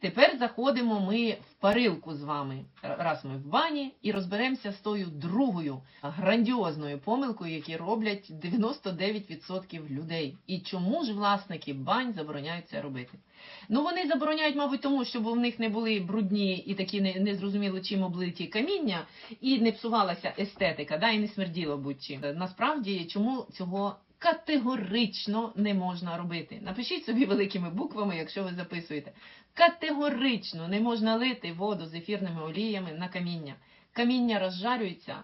Тепер заходимо ми в парилку з вами. Раз ми в бані і розберемося з тою другою грандіозною помилкою, які роблять 99% людей. І чому ж власники бань забороняють це робити? Ну вони забороняють, мабуть, тому, щоб в них не були брудні і такі не- незрозуміло чим облиті каміння, і не псувалася естетика, да, і не смерділо будь-чим. Насправді, чому цього категорично не можна робити? Напишіть собі великими буквами, якщо ви записуєте. Категорично не можна лити воду з ефірними оліями на каміння. Каміння розжарюється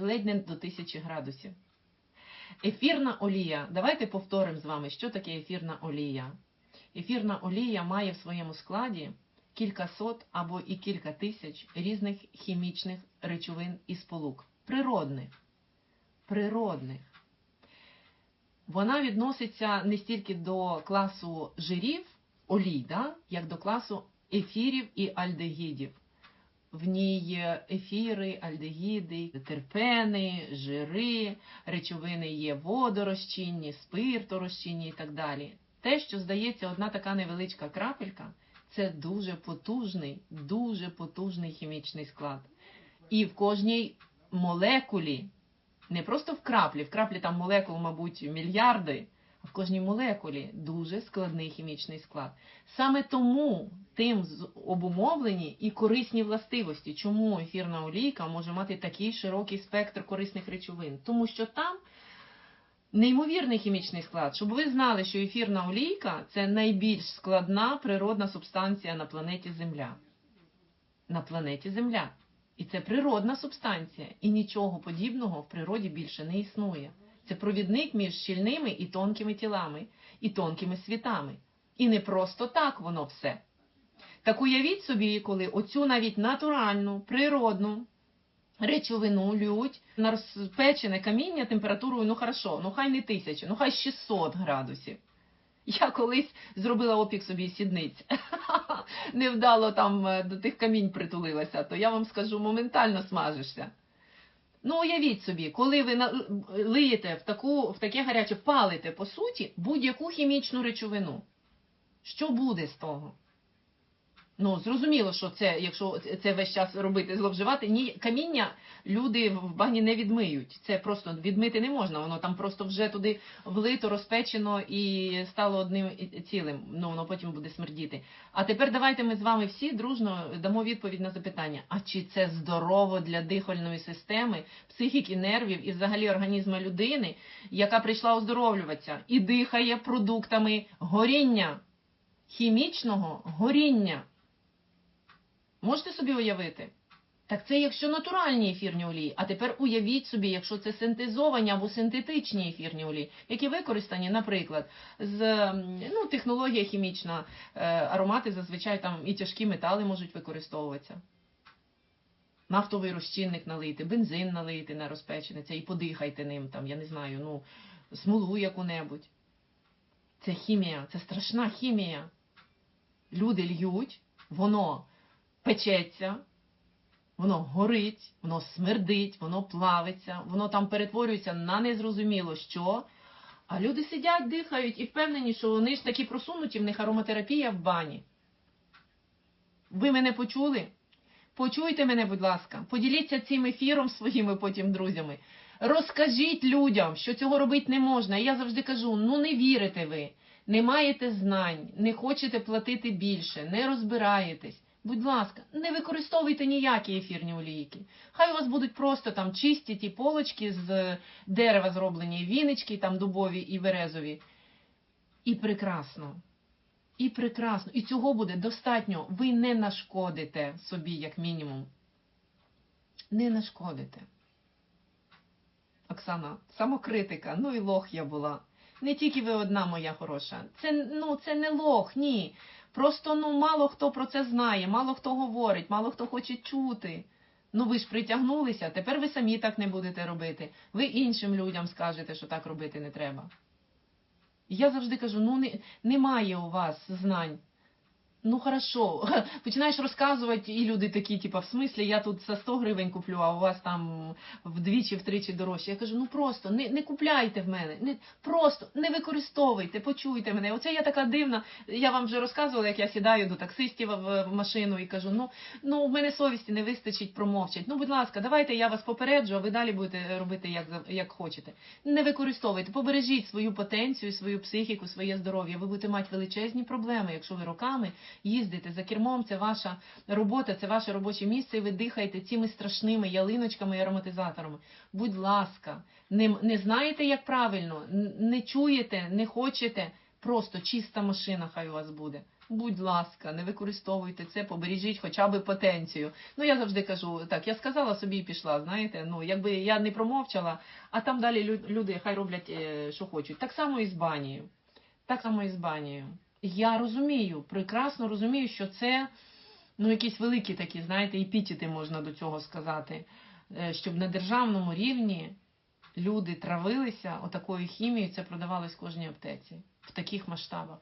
ледь не до 1000 градусів. Ефірна олія. Давайте повторимо з вами, що таке ефірна олія. Ефірна олія має в своєму складі кілька сот або і кілька тисяч різних хімічних речовин і сполук. Природних. Природних. Вона відноситься не стільки до класу жирів, олій, да, як до класу ефірів і альдегідів. В ній ефіри, альдегіди, терпени, жири, речовини є водорозчинні, спирторозчинні і так далі. Те, що здається, одна така невеличка крапелька, це дуже потужний, дуже потужний хімічний склад. І в кожній молекулі, не просто в краплі, в краплі там молекул, мабуть, мільярди, а в кожній молекулі дуже складний хімічний склад. Саме тому тим обумовлені і корисні властивості, чому ефірна олійка може мати такий широкий спектр корисних речовин, тому що там неймовірний хімічний склад. Щоб ви знали, що ефірна олійка це найбільш складна природна субстанція на планеті Земля. На планеті Земля. І це природна субстанція, і нічого подібного в природі більше не існує. Це провідник між щільними і тонкими тілами, і тонкими світами. І не просто так воно все. Так уявіть собі, коли оцю навіть натуральну, природну речовину лють на розпечене каміння температурою, ну хорошо, ну хай не тисяча, ну хай 600 градусів. Я колись зробила опік собі сідниць. Невдало там е, до тих камінь притулилася, то я вам скажу, моментально смажишся. Ну, уявіть собі, коли ви лиєте в, таку, в таке гаряче, палите, по суті, будь-яку хімічну речовину. Що буде з того? Ну, зрозуміло, що це, якщо це- весь час робити, зловживати, ні, каміння люди в багні не відмиють. Це просто відмити не можна. Воно там просто вже туди влито, розпечено і стало одним цілим. Ну, воно потім буде смердіти. А тепер давайте ми з вами всі дружно дамо відповідь на запитання: а чи це здорово для дихальної системи, психіки, нервів і взагалі організму людини, яка прийшла оздоровлюватися і дихає продуктами горіння, хімічного горіння? Можете собі уявити? Так це якщо натуральні ефірні олії. А тепер уявіть собі, якщо це синтезовані або синтетичні ефірні олії, які використані, наприклад, з ну, технологія хімічна, е, аромати зазвичай там і тяжкі метали можуть використовуватися. Нафтовий розчинник налити, бензин налити на розпечене, це і подихайте ним, там, я не знаю, ну, смолу яку-небудь. Це хімія, це страшна хімія. Люди льють, воно печеться, воно горить, воно смердить, воно плавиться, воно там перетворюється на незрозуміло що. А люди сидять, дихають і впевнені, що вони ж такі просунуті, в них ароматерапія в бані. Ви мене почули? Почуйте мене, будь ласка, поділіться цим ефіром своїми потім друзями. Розкажіть людям, що цього робити не можна. І я завжди кажу: ну не вірите ви, не маєте знань, не хочете платити більше, не розбираєтесь. Будь ласка, не використовуйте ніякі ефірні олійки. Хай у вас будуть просто там чисті ті полочки з дерева зроблені, вінички там дубові і березові. І прекрасно. І прекрасно. І цього буде достатньо. Ви не нашкодите собі, як мінімум. Не нашкодите. Оксана, самокритика, ну і лох я була. Не тільки ви одна моя хороша. Це, ну, це не лох, ні. Просто ну, мало хто про це знає, мало хто говорить, мало хто хоче чути. Ну ви ж притягнулися, тепер ви самі так не будете робити. Ви іншим людям скажете, що так робити не треба. Я завжди кажу: ну не, немає у вас знань. Ну хорошо, починаєш розказувати, і люди такі, типа, в смислі, я тут за 100 гривень куплю, а у вас там вдвічі, втричі дорожче. Я кажу, ну просто не, не купляйте в мене, не, просто не використовуйте, почуйте мене. Оце я така дивна. Я вам вже розказувала, як я сідаю до таксистів в, машину і кажу, ну, ну в мене совісті не вистачить промовчать. Ну, будь ласка, давайте я вас попереджу, а ви далі будете робити як, як хочете. Не використовуйте, побережіть свою потенцію, свою психіку, своє здоров'я. Ви будете мати величезні проблеми, якщо ви роками їздите за кермом, це ваша робота, це ваше робоче місце, і ви дихаєте цими страшними ялиночками і ароматизаторами. Будь ласка, не, не знаєте, як правильно, не чуєте, не хочете, просто чиста машина хай у вас буде. Будь ласка, не використовуйте це, побережіть хоча б потенцію. Ну я завжди кажу, так, я сказала собі і пішла, знаєте, ну якби я не промовчала, а там далі лю- люди хай роблять, е, що хочуть. Так само і з банією. Так само і з банією. Я розумію, прекрасно розумію, що це ну, якісь великі такі, знаєте, епітети можна до цього сказати, е, щоб на державному рівні люди травилися отакою хімією, це продавалось в кожній аптеці в таких масштабах.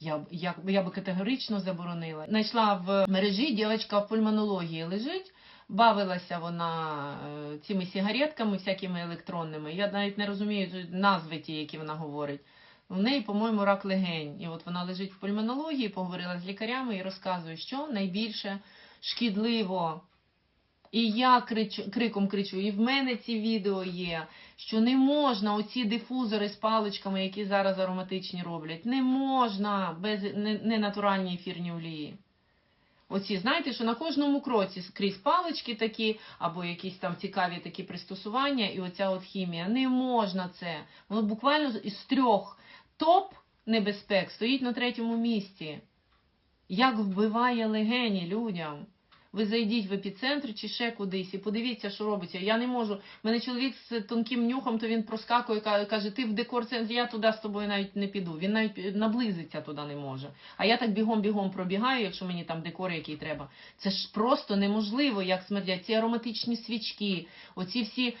Я, б- я, я би категорично заборонила. Знайшла в мережі дівчинка в пульмонології лежить, бавилася вона е, цими сигаретками, всякими електронними. Я навіть не розумію назви ті, які вона говорить. У неї, по-моєму, рак легень. І от вона лежить в пульмонології, поговорила з лікарями і розказує, що найбільше шкідливо. І я кричу, криком кричу, і в мене ці відео є, що не можна оці дифузори з паличками, які зараз ароматичні роблять, не можна без не- ненатуральні ефірні олії. Оці, знаєте, що на кожному кроці скрізь палички такі, або якісь там цікаві такі пристосування, і оця от хімія. Не можна це. Воно буквально із трьох топ небезпек стоїть на третьому місці. Як вбиває легені людям. Ви зайдіть в епіцентр чи ще кудись і подивіться, що робиться. Я не можу. У мене чоловік з тонким нюхом, то він проскакує, ка- каже, ти в декор центр, я туди з тобою навіть не піду. Він навіть наблизиться туди не може. А я так бігом-бігом пробігаю, якщо мені там декор який треба. Це ж просто неможливо, як смердять. Ці ароматичні свічки, оці всі е,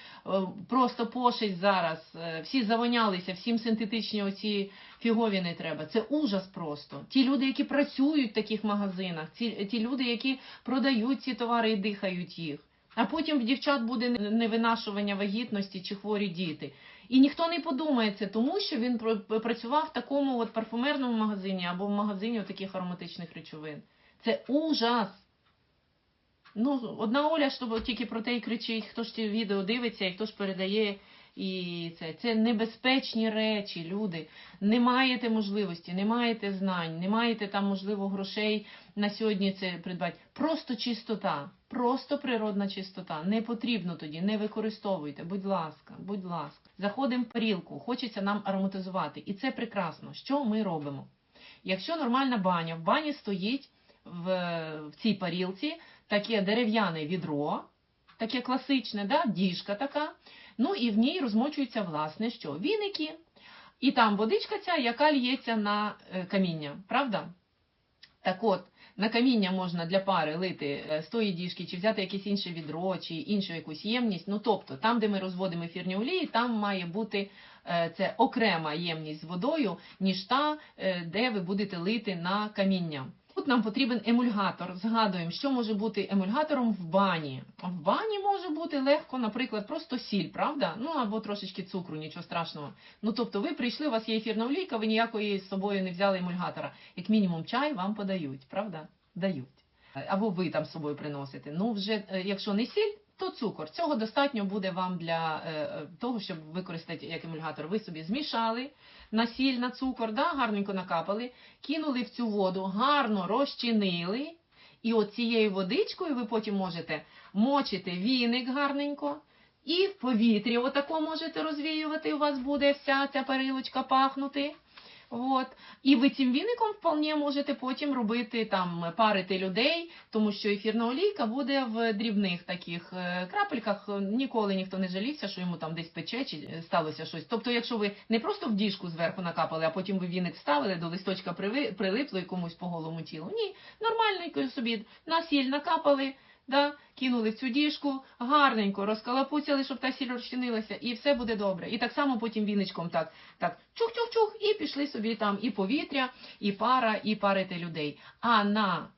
просто пошить зараз, е, всі завонялися, всім синтетичні оці фігові треба. Це ужас просто. Ті люди, які працюють в таких магазинах, ті, ті люди, які продають ці товари і дихають їх. А потім в дівчат буде невинашування вагітності чи хворі діти. І ніхто не подумає це, тому що він працював в такому от парфумерному магазині або в магазині таких ароматичних речовин. Це ужас. Ну, одна Оля то тільки про те й кричить, хто ж ті відео дивиться і хто ж передає. І це, це небезпечні речі, люди. Не маєте можливості, не маєте знань, не маєте там, можливо, грошей на сьогодні це придбати. Просто чистота, просто природна чистота. Не потрібно тоді, не використовуйте, будь ласка, будь ласка. Заходимо в парілку, хочеться нам ароматизувати. І це прекрасно. Що ми робимо? Якщо нормальна баня, в бані стоїть в, в цій парілці таке дерев'яне відро, таке класичне, да? діжка така. Ну і в ній розмочується власне що? Віники. І там водичка ця, яка лється на е, каміння, правда? Так от, на каміння можна для пари лити е, з тої діжки, чи взяти якесь інше відро, чи іншу якусь ємність. Ну тобто, там, де ми розводимо ефірні олії, там має бути е, це окрема ємність з водою, ніж та, е, де ви будете лити на каміння. Тут нам потрібен емульгатор. Згадуємо, що може бути емульгатором в бані. В бані може бути легко, наприклад, просто сіль, правда? Ну або трошечки цукру, нічого страшного. Ну тобто, ви прийшли, у вас є ефірна олійка, ви ніякої з собою не взяли емульгатора. Як мінімум, чай вам подають, правда? Дають. Або ви там з собою приносите. Ну, вже е, якщо не сіль, то цукор. Цього достатньо буде вам для е, е, того, щоб використати як емульгатор. Ви собі змішали на сіль, на цукор, да, гарненько накапали, кинули в цю воду, гарно розчинили. І от цією водичкою ви потім можете мочити віник гарненько. І в повітрі отако можете розвіювати, у вас буде вся ця парилочка пахнути. От. І ви цим віником вполне можете потім робити там парити людей, тому що ефірна олійка буде в дрібних таких е, крапельках. Ніколи ніхто не жалівся, що йому там десь пече чи е, сталося щось. Тобто, якщо ви не просто в діжку зверху накапали, а потім ви віник вставили, до листочка прилипло і комусь по голому тілу. Ні, нормальненько собі на сіль накапали. Да, кинули в цю діжку, гарненько розкалапуцяли, щоб та сіль розчинилася, і все буде добре. І так само потім віничком так, так чух-чух-чух, і пішли собі там і повітря, і пара, і парите людей. А на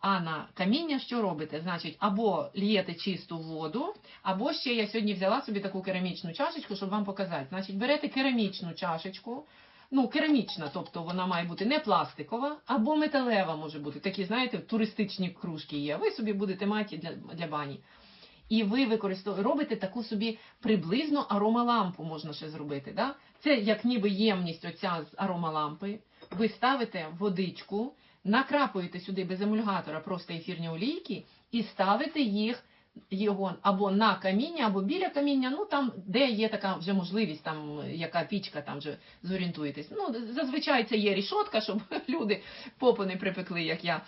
а на каміння що робите? Значить, або л'єте чисту воду, або ще я сьогодні взяла собі таку керамічну чашечку, щоб вам показати. Значить, берете керамічну чашечку, ну, керамічна, тобто вона має бути не пластикова, або металева може бути. Такі, знаєте, туристичні кружки є. Ви собі будете мати для, для бані. І ви використовуєте, робите таку собі приблизно аромалампу можна ще зробити. Да? Це як ніби ємність оця з аромалампи. Ви ставите водичку, накрапуєте сюди без емульгатора просто ефірні олійки і ставите їх його або на каміння, або біля каміння, ну там, де є така вже можливість, там яка пічка, там вже зорієнтуєтесь. Ну, зазвичай це є рішотка, щоб люди попу не припекли, як я.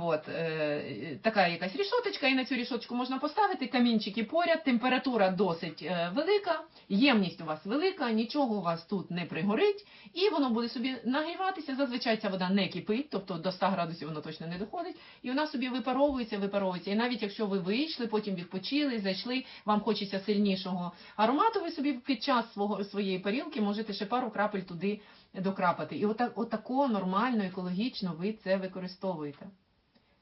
От, е, така якась рішоточка, і на цю рішоточку можна поставити камінчики поряд, температура досить е, велика, ємність у вас велика, нічого у вас тут не пригорить, і воно буде собі нагріватися. Зазвичай ця вода не кипить, тобто до 100 градусів воно точно не доходить, і вона собі випаровується, випаровується. І навіть якщо ви вийшли, потім відпочили, зайшли, вам хочеться сильнішого аромату, ви собі під час свого своєї парілки можете ще пару крапель туди докрапати. І отак, отако нормально, екологічно ви це використовуєте.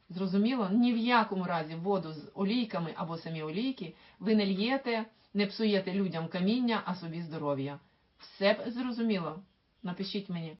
Зрозуміло? Ні в якому разі воду з олійками або самі олійки ви не л'єте, не псуєте людям каміння, а собі здоров'я. Все зрозуміло? Напишіть мені.